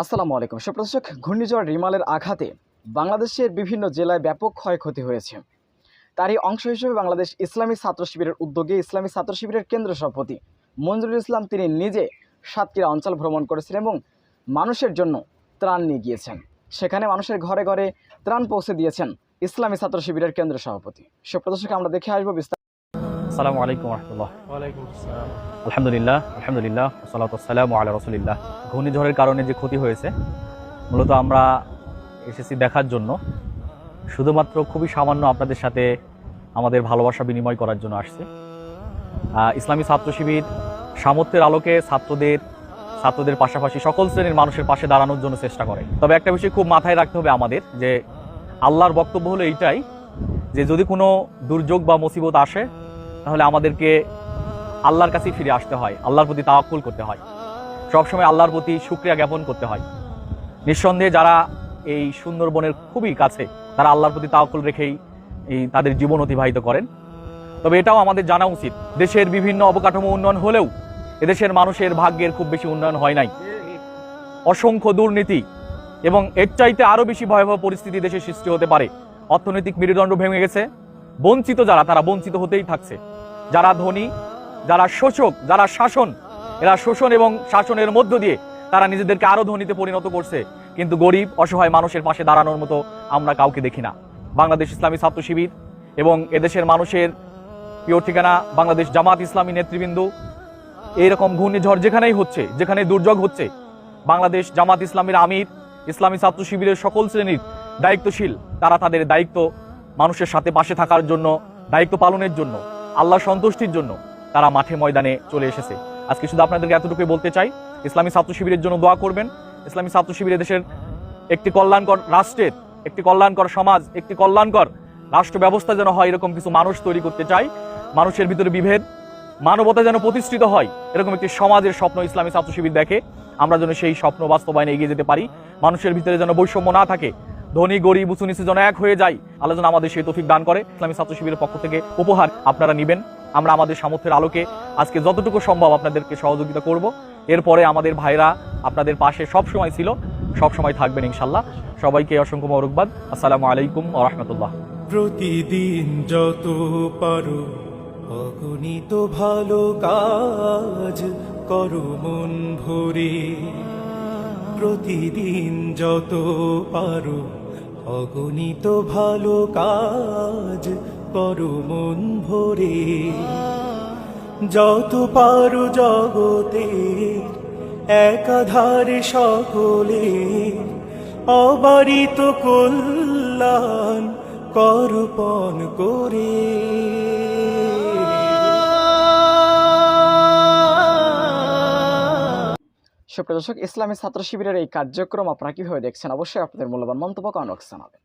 আসসালামু আলাইকুম। সুপ্রদর্শক ঘূর্ণিঝড় রিমালের আঘাতে বাংলাদেশের বিভিন্ন জেলায় ব্যাপক ক্ষয়ক্ষতি হয়েছে। তারই অংশ হিসেবে বাংলাদেশ ইসলামী ছাত্র শিবিরের উদ্যোগে ইসলামী ছাত্র শিবিরের কেন্দ্র সভাপতি মঞ্জুরুল ইসলাম তিনি নিজে সাতক্ষীরা অঞ্চল ভ্রমণ করেছেন এবং মানুষের জন্য ত্রাণ নিয়ে গিয়েছেন। সেখানে মানুষের ঘরে ঘরে ত্রাণ পৌঁছে দিয়েছেন ইসলামী ছাত্র শিবিরের কেন্দ্র সভাপতি। সুপ্রদর্শক আমরা দেখে আসব বিস্তারিত। আসসালামু আলাইকুম রহমতুল্লাহ আলহামদুলিল্লাহ আলহামদুলিল্লাহ সালাত সালাম আলা রসুলিল্লাহ। ঘূর্ণিঝড়ের কারণে যে ক্ষতি হয়েছে মূলত আমরা এসেছি দেখার জন্য। শুধুমাত্র খুবই সামান্য আপনাদের সাথে আমাদের ভালোবাসা বিনিময় করার জন্য আসছে। ইসলামী ছাত্র শিবির সামর্থ্যের আলোকে ছাত্রদের ছাত্রদের পাশাপাশি সকল শ্রেণির মানুষের পাশে দাঁড়ানোর জন্য চেষ্টা করে। তবে একটা বিষয় খুব মাথায় রাখতে হবে আমাদের যে আল্লাহর বক্তব্য হলো এইটাই যে যদি কোনো দুর্যোগ বা মুসিবত আসে তাহলে আমাদেরকে আল্লাহর কাছেই ফিরে আসতে হয়, আল্লাহর প্রতি তাওয়াক্কুল করতে হয়। সবসময় আল্লাহর প্রতি শুক্রিয়া জ্ঞাপন করতে হয়। নিঃসন্দেহে যারা এই সুন্দরবনের খুবই কাছে, তারা আল্লাহর প্রতি তাওয়াক্কুল রেখেই এই তাদের জীবন অতিবাহিত করেন। তবে এটাও আমাদের জানা উচিত, দেশের বিভিন্ন অবকাঠামো উন্নয়ন হলেও এদেশের মানুষের ভাগ্যের খুব বেশি উন্নয়ন হয় নাই। অসংখ্য দুর্নীতি এবং এর চাইতে আরও বেশি ভয়াবহ পরিস্থিতি দেশে সৃষ্টি হতে পারে। অর্থনৈতিক মেরুদণ্ড ভেঙে গেছে। বঞ্চিত যারা, তারা বঞ্চিত হতেই থাকছে। যারা ধনী, যারা শোষক, যারা শাসন, এরা শোষণ এবং শাসনের মধ্য দিয়ে তারা নিজেদেরকে আরও ধনীতে পরিণত করছে। কিন্তু গরিব, অসহায় মানুষের পাশে দাঁড়ানোর মতো আমরা কাউকে দেখি না। বাংলাদেশ ইসলামী ছাত্র শিবির এবং এদেশের মানুষের প্রিয় ঠিকানা বাংলাদেশ জামাত ইসলামী নেতৃবৃন্দ। এইরকম ঘূর্ণিঝড় যেখানেই হচ্ছে, যেখানে দুর্যোগ হচ্ছে, বাংলাদেশ জামাত ইসলামের আমির, ইসলামী ছাত্র শিবিরের সকল শ্রেণির দায়িত্বশীল, তারা তাদের দায়িত্ব মানুষের সাথে পাশে থাকার জন্য, দায়িত্ব পালনের জন্য। আল্লাহ সন্তুষ্টির জন্য তারা মাঠে ময়দানে চলে এসেছে। আজকে শুধু আপনাদেরকে এতটুকুই বলতে চাই, ইসলামী ছাত্র শিবিরের জন্য দোয়া করবেন। ইসলামী ছাত্র শিবির দেশের একটি কল্যাণকর রাষ্ট্রের, একটি কল্যাণকর সমাজ, একটি কল্যাণকর রাষ্ট্র ব্যবস্থা যেন হয় এরকম কিছু মানুষ তৈরি করতে চাই মানুষের ভিতরে বিভেদ, মানবতা যেন প্রতিষ্ঠিত হয়, এরকম একটি সমাজের স্বপ্ন ইসলামী ছাত্র শিবির দেখে। আমরা যেন সেই স্বপ্ন বাস্তবায়নে এগিয়ে যেতে পারি। মানুষের ভিতরে যেন বৈষম্য না থাকে ধনী, গরিব, উঁচু, নিচু যেন এক হয়ে যায় আল্লাহ যেন আমাদের সেই তফিক দান করে। ইসলামী ছাত্র শিবিরের পক্ষ থেকে উপহার আপনারা নেবেন। আমরা আমাদের সামর্থ্যের আলোকে আজকে যতটুকু সম্ভব আপনাদেরকে সহযোগিতা করব। এরপরে আমাদের ভাইরা আপনাদের পাশে সব সময় ছিল সব সময় থাকবেন ইনশাল্লাহ সবাইকে অসংখ্য মরকবাদ আসসালামু আলাইকুম রহমতুল্লাহ। প্রতিদিন যত পারো, অগণিত ভালো কাজ করো মন ভরে। প্রতিদিন যত পারো অগণিত ভালো কাজ করো মন ভরে। যত পারো জগতে একাধারে সকলে অবারিত কল্যাণ করপণ করে। সুপ্রদর্শক ইসলামী ছাত্র শিবিরের এই কার্যক্রম আপনারা কীভাবে দেখছেন? অবশ্যই আপনাদের মূল্যবান মন্তব্য বক্সে জানাবেন।